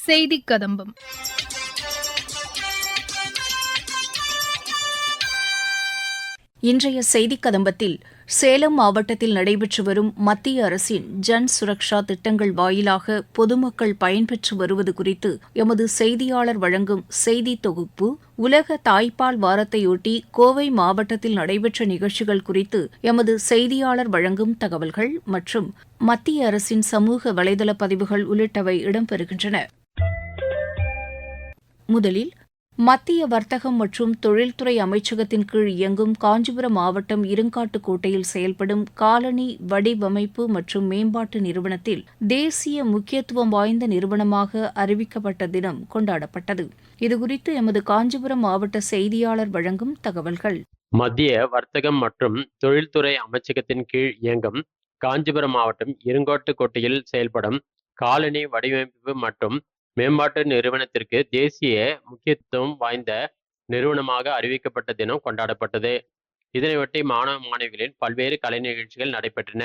செய்தி கதம்பம் இன்றைய செய்திக் கதம்பத்தில் சேலம் மாவட்டத்தில் நடைபெற்று வரும் மத்திய அரசின் ஜன் சுரக்ஷா திட்டங்கள் வாயிலாக பொதுமக்கள் பயன்பெற்று வருவது குறித்து எமது செய்தியாளர் வழங்கும் செய்தி தொகுப்பு உலக தாய்ப்பால் வாரத்தையொட்டி கோவை மாவட்டத்தில் நடைபெற்ற நிகழ்ச்சிகள் குறித்து எமது செய்தியாளர் வழங்கும் தகவல்கள் மற்றும் மத்திய அரசின் சமூக வலைதள பதிவுகள் உள்ளிட்டவை இடம்பெறுகின்றன. முதலில் மத்திய வர்த்தகம் மற்றும் தொழில்துறை அமைச்சகத்தின் கீழ் இயங்கும் காஞ்சிபுரம் மாவட்டம் இருங்காட்டுக்கோட்டையில் செயல்படும் காலனி வடிவமைப்பு மற்றும் மேம்பாட்டு நிறுவனத்தில் தேசிய முக்கியத்துவம் வாய்ந்த நிறுவனமாக அறிவிக்கப்பட்ட தினம் கொண்டாடப்பட்டது. இதுகுறித்து எமது காஞ்சிபுரம் மாவட்ட செய்தியாளர் வழங்கும் தகவல்கள். மத்திய வர்த்தகம் மற்றும் தொழில்துறை அமைச்சகத்தின் கீழ் இயங்கும் காஞ்சிபுரம் மாவட்டம் இருங்கோட்டுக்கோட்டையில் செயல்படும் காலனி வடிவமைப்பு மற்றும் மேம்பாட்டு நிறுவனத்திற்கு தேசிய முக்கியத்துவம் வாய்ந்த நிறுவனமாக அறிவிக்கப்பட்ட தினம் கொண்டாடப்பட்டது. இதனையொட்டி மாணவ மாணவிகளின் பல்வேறு கலை நிகழ்ச்சிகள் நடைபெற்றன.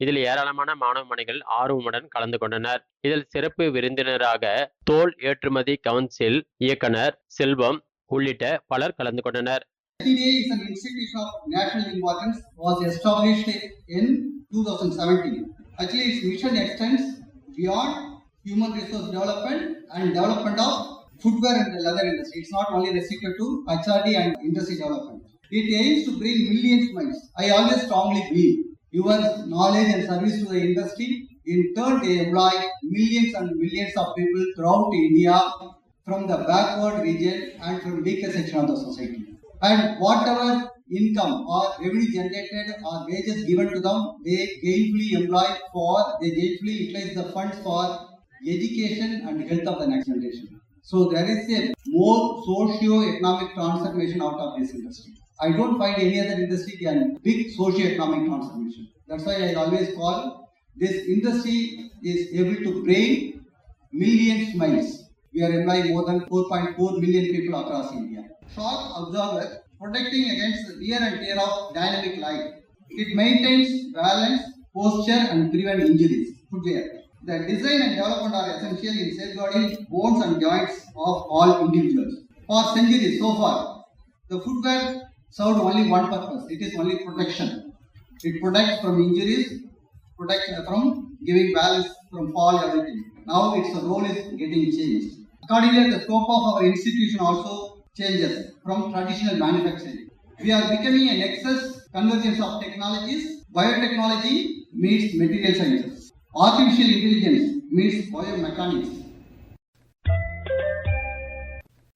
இதில் ஏராளமான மாணவ மாணவிகள் ஆர்வமுடன் கலந்து கொண்டனர். இதில் சிறப்பு விருந்தினராக தோல் ஏற்றுமதி கவுன்சில் இயக்குனர் செல்வம் உள்ளிட்ட பலர் கலந்து கொண்டனர். SDA is an institution of national importance was established in 2017. Actually, its mission extends beyond human resource development and development of footwear and the leather industry. It's not only restricted to HRD and industry development. It aims to bring millions minds. I always strongly believe your knowledge and service to the industry in turn they employ millions and millions of people throughout India from the backward region and from weaker section of the society. And whatever income or revenue generated or wages given to them, they gainfully employ for, they gainfully utilize the funds for education and health of the next generation. So there is a more socio-economic transformation out of this industry. I don't find any other industry can big socio-economic transformation. That's why I always call this industry is able to bring millions miles. We are employing more than 4.4 million people across India. Shock absorber protecting against the wear and tear of dynamic life. It maintains balance, posture and prevent injuries. Footwear. The design and development are essential in safeguarding bones and joints of all individuals. For centuries so far, the footwear served only one purpose. It is only protection. It protects from injuries, protects from giving balance from fall, everything. Now its role is getting changed. Accordingly, the scope of our institution also changes from traditional manufacturing. We are becoming a nexus convergence of technologies. Biotechnology meets material sciences. Artificial intelligence meets biomechanics.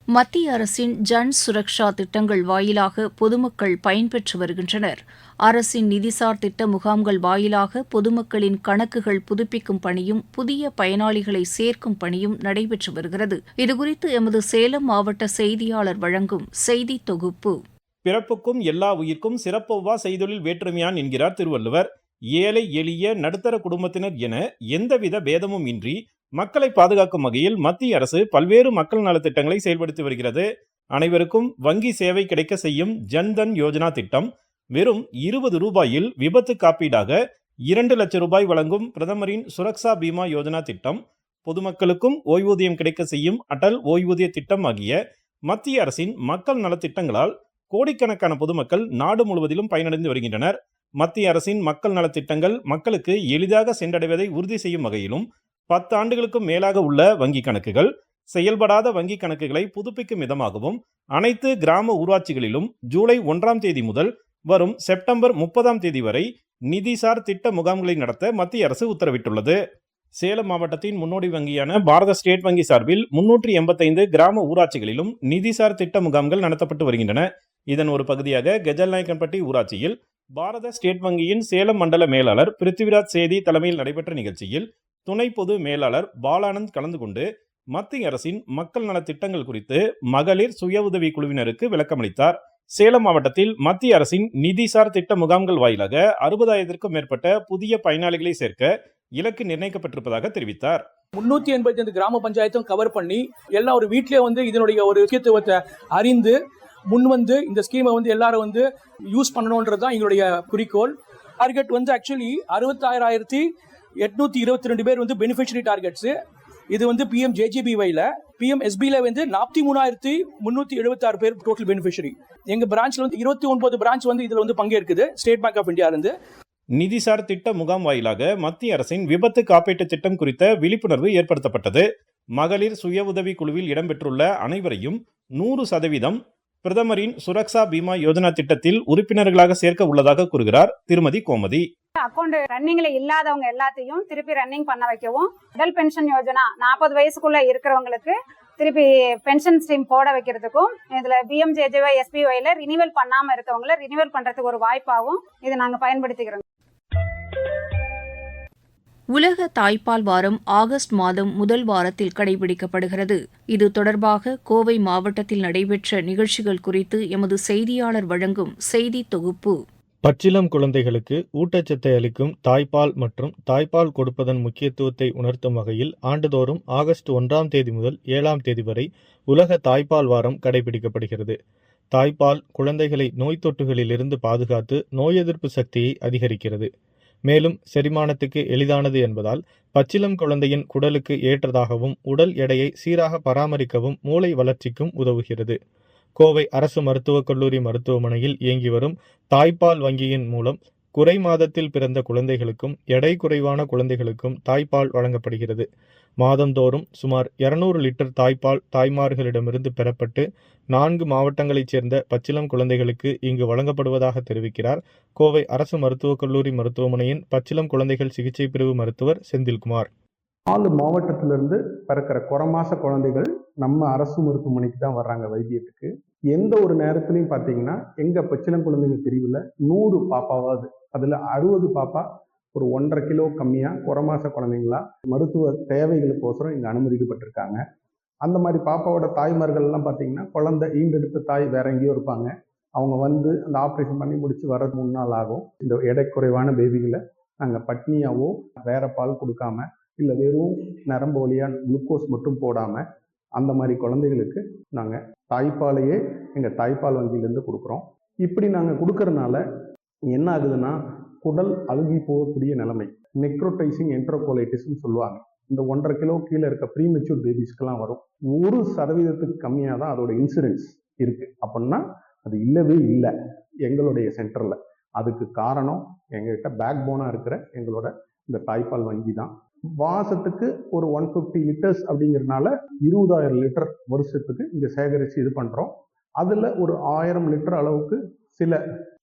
மத்திய அரசின் ஜன் சுரக்ஷா திட்டங்கள் வாயிலாக பொதுமக்கள் பயன்பெற்று வருகின்றனர். அரசின் நிதிசார் திட்ட முகாம்கள் வாயிலாக பொதுமக்களின் கணக்குகள் புதுப்பிக்கும் பணியும் புதிய பயனாளிகளை சேர்க்கும் பணியும் நடைபெற்று வருகிறது. இதுகுறித்து எமது சேலம் மாவட்ட செய்தியாளர் வழங்கும் செய்தி தொகுப்பு. பிறப்புக்கும் எல்லா உயிர்க்கும் சிறப்பொவ்வா செய்தொழில் வேற்றுமையான் என்கிறார் திருவள்ளுவர். ஏழை எளிய நடுத்தர குடும்பத்தினர் என எந்தவித பேதமும் இன்றி மக்களை பாதுகாக்கும் வகையில் மத்திய அரசு பல்வேறு மக்கள் நலத்திட்டங்களை செயல்படுத்தி வருகிறது. அனைவருக்கும் வங்கி சேவை கிடைக்க செய்யும் ஜன்தன் யோஜனா திட்டம் வெறும் இருபது ரூபாயில் விபத்து காப்பீடாக இரண்டு லட்சம் ரூபாய் வழங்கும் பிரதமரின் சுரக்ஷா பீமா யோஜனா திட்டம். பொதுமக்களுக்கும் ஓய்வூதியம் கிடைக்க செய்யும் அடல் ஓய்வூதிய திட்டம் ஆகிய மத்திய அரசின் மக்கள் நலத்திட்டங்களால் கோடிக்கணக்கான பொதுமக்கள் நாடு முழுவதிலும் பயனடைந்து வருகின்றனர். மத்திய அரசின் மக்கள் நலத்திட்டங்கள் மக்களுக்கு எளிதாக சென்றடைவதை உறுதி செய்யும் வகையிலும் பத்து ஆண்டுகளுக்கும் மேலாக உள்ள வங்கி கணக்குகள் செயல்படாத வங்கி கணக்குகளை புதுப்பிக்கும் விதமாகவும் அனைத்து கிராம ஊராட்சிகளிலும் ஜூலை ஒன்றாம் தேதி முதல் வரும் செப்டம்பர் முப்பதாம் தேதி வரை நிதிசார் திட்ட முகாம்களை நடத்த மத்திய அரசு உத்தரவிட்டுள்ளது. சேலம் மாவட்டத்தின் முன்னோடி வங்கியான பாரத ஸ்டேட் வங்கி சார்பில் முன்னூற்றி எண்பத்தைந்து கிராம ஊராட்சிகளிலும் நிதிசார் திட்ட முகாம்கள் நடத்தப்பட்டு வருகின்றன. இதன் ஒரு பகுதியாக கெஜல்நாயக்கன்பட்டி ஊராட்சியில் பாரத ஸ்டேட் வங்கியின் சேலம் மண்டல மேலாளர் பிருத்திவிராஜ் சேதி தலைமையில் நடைபெற்ற நிகழ்ச்சியில் துணை பொது மேலாளர் பாலானந்த் கலந்து கொண்டு மத்திய அரசின் மக்கள் நலத் திட்டங்கள் குறித்து மகளிர் சுய உதவி குழுவினருக்கு விளக்கமளித்தார். சேலம் மாவட்டத்தில் மத்திய அரசின் நிதிசார் திட்ட முகாம்கள் வாயிலாக அறுபதாயிரத்திற்கும் மேற்பட்ட புதிய பயனாளிகளை சேர்க்க இலக்கு நிர்ணயிக்கப்பட்டிருப்பதாக தெரிவித்தார். முன்னூத்தி எண்பத்தி ஐந்து கிராம பஞ்சாயத்தும் கவர் பண்ணி எல்லாம் ஒரு வீட்லயே வந்து இதனுடைய ஒரு முக்கியத்துவத்தை அறிந்து முன் வந்து இந்த ஸ்கீமை வந்து எல்லாரும் வந்து யூஸ் பண்ணணுன்றது தான் எங்களுடைய குறிக்கோள். டார்கெட் வந்து ஆக்சுவலி அறுபத்தாயிரத்தி எட்நூத்தி இருபத்தி ரெண்டு பேர் வந்து பெனிஃபிஷரி டார்கெட்ஸ் இது வந்து பிஎம் ஜேஜிபிஒய்ல பிஎம் எஸ்பியில் வந்து நாற்பத்தி மூணாயிரத்தி முந்நூற்றி எழுபத்தாறு பேர் டோட்டல் பெனிஃபிஷரி எங்கள் பிரான்ச்சில் வந்து இருபத்தி ஒன்பது பிரான்ச் வந்து இதில் வந்து பங்கேற்குது ஸ்டேட் பேங்க் ஆஃப் இந்தியாவிலிருந்து நிதிசார் திட்ட முகாம் வாயிலாக மத்திய அரசின் விபத்து காப்பீட்டு திட்டம் குறித்த விழிப்புணர்வு ஏற்படுத்தப்பட்டது. மகளிர் சுய உதவி குழுவில் இடம்பெற்றுள்ள அனைவரையும் நூறு சதவீதம் பிரதமரின் சுரக்ஷா பீமா யோஜனா திட்டத்தில் உறுப்பினர்களாக சேர்க்க உள்ளதாக கூறுகிறார் திருமதி கோமதி. அக்கௌண்ட் ரன்னிங்ல இல்லாதவங்க எல்லாத்தையும் திருப்பி ரன்னிங் பண்ண வைக்கவும் அடல் பென்ஷன் யோஜனா நாற்பது வயசுக்குள்ள இருக்கிறவங்களுக்கு திருப்பி பென்ஷன் ஸ்கீம் போட வைக்கிறதுக்கும் இதுல பிஎம்ஜேஜேஒய் எஸ்பிஒய்ல ரினிவல் பண்ணாம இருக்கவங்கள ரினிவல் பண்றதுக்கு ஒரு வாய்ப்பாகவும் இதை நாங்க பயன்படுத்திக்கிறோம். உலக தாய்ப்பால் வாரம் ஆகஸ்ட் மாதம் முதல் வாரத்தில் கடைபிடிக்கப்படுகிறது. இது தொடர்பாக கோவை மாவட்டத்தில் நடைபெற்ற நிகழ்ச்சிகள் குறித்து எமது செய்தியாளர் வழங்கும் செய்தி தொகுப்பு. பச்சிளம் குழந்தைகளுக்கு ஊட்டச்சத்தை அளிக்கும் தாய்ப்பால் மற்றும் தாய்ப்பால் கொடுப்பதன் முக்கியத்துவத்தை உணர்த்தும் வகையில் ஆண்டுதோறும் ஆகஸ்ட் ஒன்றாம் தேதி முதல் ஏழாம் தேதி வரை உலக தாய்ப்பால் வாரம் கடைபிடிக்கப்படுகிறது. தாய்ப்பால் குழந்தைகளை நோய் தொற்றுகளிலிருந்து பாதுகாத்து நோய் எதிர்ப்பு சக்தியை அதிகரிக்கிறது. மேலும் செரிமானத்துக்கு எளிதானது என்பதால் பச்சிளம் குழந்தையின் குடலுக்கு ஏற்றதாகவும் உடல் எடையை சீராக பராமரிக்கவும் மூளை வளர்ச்சிக்கும் உதவுகிறது. கோவை அரசு மருத்துவக் கல்லூரி மருத்துவமனையில் இயங்கி வரும் தாய்ப்பால் வங்கியின் மூலம் குறை மாதத்தில் பிறந்த குழந்தைகளுக்கும் எடை குறைவான குழந்தைகளுக்கும் தாய்ப்பால் வழங்கப்படுகிறது. மாதந்தோறும் சுமார் இருநூறு லிட்டர் தாய்ப்பால் தாய்மார்களிடமிருந்து பெறப்பட்டு நான்கு மாவட்டங்களைச் சேர்ந்த பச்சிளம் குழந்தைகளுக்கு இங்கு வழங்கப்படுவதாக தெரிவிக்கிறார் கோவை அரசு மருத்துவக் கல்லூரி மருத்துவமனையின் பச்சிளம் குழந்தைகள் சிகிச்சை பிரிவு மருத்துவர் செந்தில்குமார். நாலு மாவட்டத்திலிருந்து பிறக்கிற குறமாச குழந்தைகள் நம்ம அரசு மருத்துவமனைக்கு தான் வர்றாங்க வைத்தியத்துக்கு. எந்த ஒரு நேரத்துலையும் பார்த்தீங்கன்னா எங்கள் பச்சிளம் குழந்தைங்க பிரிவில் நூறு பாப்பாவாது அதில் அறுபது பாப்பா ஒரு ஒன்றரை கிலோ கம்மியாக குறமாச குழந்தைங்களா மருத்துவ தேவைகளுக்கோசரம் இங்கே அனுமதிக்கப்பட்டிருக்காங்க. அந்த மாதிரி பாப்பாவோட தாய்மார்கள்லாம் பார்த்தீங்கன்னா குழந்தை ஈண்டெடுத்த தாய் வேற எங்கேயோ இருப்பாங்க. அவங்க வந்து அந்த ஆப்ரேஷன் பண்ணி முடிச்சு வர்றது மூணு நாள் ஆகும். இந்த எடை குறைவான பேபிகளை நாங்கள் பட்னியாவோ வேற பால் கொடுக்காம இல்லை வெறும் நரம்பு வழியாக குளுக்கோஸ் மட்டும் போடாமல் அந்த மாதிரி குழந்தைகளுக்கு நாங்கள் தாய்ப்பாலையே எங்கள் தாய்ப்பால் வங்கியிலேருந்து கொடுக்குறோம். இப்படி நாங்கள் கொடுக்கறனால என்ன ஆகுதுன்னா குடல் அழுகி போகக்கூடிய நிலைமை. நெக்ரோடைசிங் என்ட்ரோகோலைட்டிஸ்ன்னு சொல்லுவாங்க. இந்த ஒன்றரை கிலோ கீழே இருக்க ப்ரீமெச்சூர் பேபிஸ்க்கெலாம் வரும். ஒரு சதவீதத்துக்கு கம்மியாக தான் அதோட இன்சூரன்ஸ் இருக்குது அப்படின்னா அது இல்லவே இல்லை எங்களுடைய சென்டரில் அதுக்கு காரணம் எங்ககிட்ட பேக் போனாக இருக்கிற எங்களோட இந்த தாய்ப்பால் வங்கி தான் மாசத்துக்கு ஒரு ஒன் ஃபிஃப்டி லிட்டர்ஸ் அப்படிங்கிறதுனால இருபதாயிரம் லிட்டர் வருஷத்துக்கு இங்கே சேகரித்து இது பண்ணுறோம் அதில் ஒரு ஆயிரம் லிட்டர் அளவுக்கு சில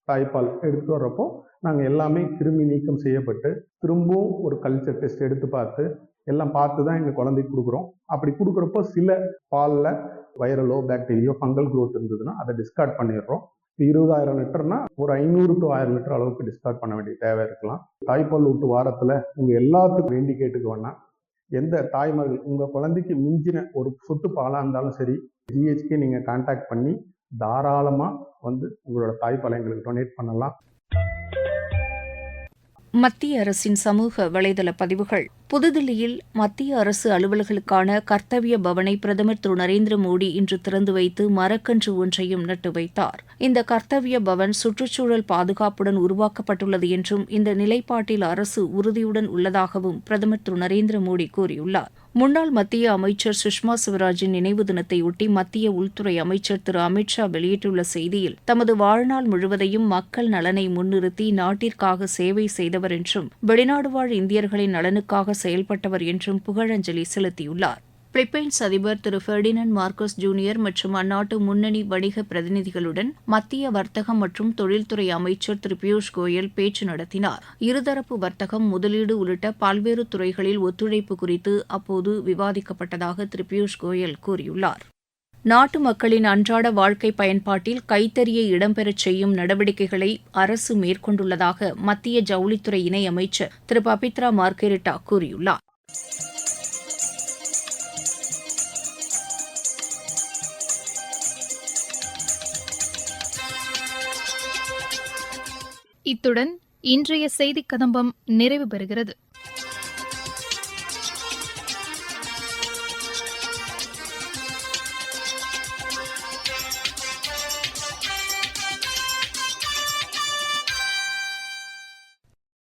தாய்ப்பால் எடுத்து வர்றப்போ நாங்கள் எல்லாமே கிருமி நீக்கம் செய்யப்பட்டு திரும்பவும் ஒரு கல்ச்சர் டெஸ்ட் எடுத்து பார்த்து எல்லாம் பார்த்து தான் எங்கள் குழந்தைக்கு கொடுக்குறோம். அப்படி கொடுக்குறப்போ சில பாலில் வைரலோ பாக்டீரியோ ஃபங்கல் குரோத் இருந்ததுன்னா அதை டிஸ்கார்ட் பண்ணிடுறோம். இருபதாயிரம் லிட்டர்னா ஒரு ஐநூறு டு ஆயிரம் லிட்டர் அளவுக்கு டிஸ்கார்ட் பண்ண வேண்டிய தேவை இருக்கலாம். தாய்ப்பால் ஊட்டு வாரத்தில் உங்கள் எல்லாத்துக்கும் வேண்டி கேட்டுக்க வேணாம். எந்த தாய்மார்கள் உங்கள் குழந்தைக்கு மிஞ்சின ஒரு சொட்டு பாலாக இருந்தாலும் சரி ஜிஹெச்கே நீங்கள் கான்டாக்ட் பண்ணி தாராளமாக வந்து உங்களோட தாய்ப்பாலை எங்களுக்கு டொனேட் பண்ணலாம். மத்திய அரசின் சமூக வலைதள பதிவுகள் புதுதில்லியில் மத்திய அரசு அலுவலர்களுக்கான கர்த்தவிய பவனை பிரதமர் திரு. நரேந்திர மோடி இன்று திறந்து வைத்து மரக்கன்று ஒன்றையும் நட்டு வைத்தார். இந்த கர்த்தவிய பவன் சுற்றுச்சூழல் பாதுகாப்புடன் உருவாக்கப்பட்டுள்ளது என்றும் இந்த நிலைப்பாட்டில் அரசு உறுதியுடன் உள்ளதாகவும் பிரதமர் திரு. நரேந்திர மோடி கூறியுள்ளார். முன்னாள் மத்திய அமைச்சர் சுஷ்மா சிவராஜின் நினைவு தினத்தையொட்டி மத்திய உள்துறை அமைச்சர் திரு. அமித்ஷா வெளியிட்டுள்ள செய்தியில் தமது வாழ்நாள் முழுவதையும் மக்கள் நலனை முன்னிறுத்தி நாட்டிற்காக சேவை செய்தவர் என்றும் வெளிநாடு வாழ் இந்தியர்களின் நலனுக்காக செயல்பட்டவர் என்றும் புகழஞ்சலி செலுத்தியுள்ளார். பிலிப்பைன்ஸ் அதிபர் திரு ஃபெர்டினண்ட் மார்க்கோஸ் ஜூனியர் மற்றும் அந்நாட்டு முன்னணி வணிக பிரதிநிதிகளுடன் மத்திய வர்த்தகம் மற்றும் தொழில்துறை அமைச்சர் திரு பியூஷ் கோயல் பேச்சு நடத்தினார். இருதரப்பு வர்த்தகம் முதலீடு உள்ளிட்ட பல்வேறு துறைகளில் ஒத்துழைப்பு குறித்து அப்போது விவாதிக்கப்பட்டதாக திரு பியூஷ் கோயல் கூறியுள்ளார். நாட்டு மக்களின் அன்றாட வாழ்க்கை பயன்பாட்டில் கைத்தறியை இடம்பெறச் செய்யும் நடவடிக்கைகளை அரசு மேற்கொண்டுள்ளதாக மத்திய ஜவுளித்துறை இணை அமைச்சர் திரு. பபித்ரா மார்கெரிட்டா கூறியுள்ளார். இத்துடன் இன்றைய செய்திக் கதம்பம் நிறைவு பெறுகிறது.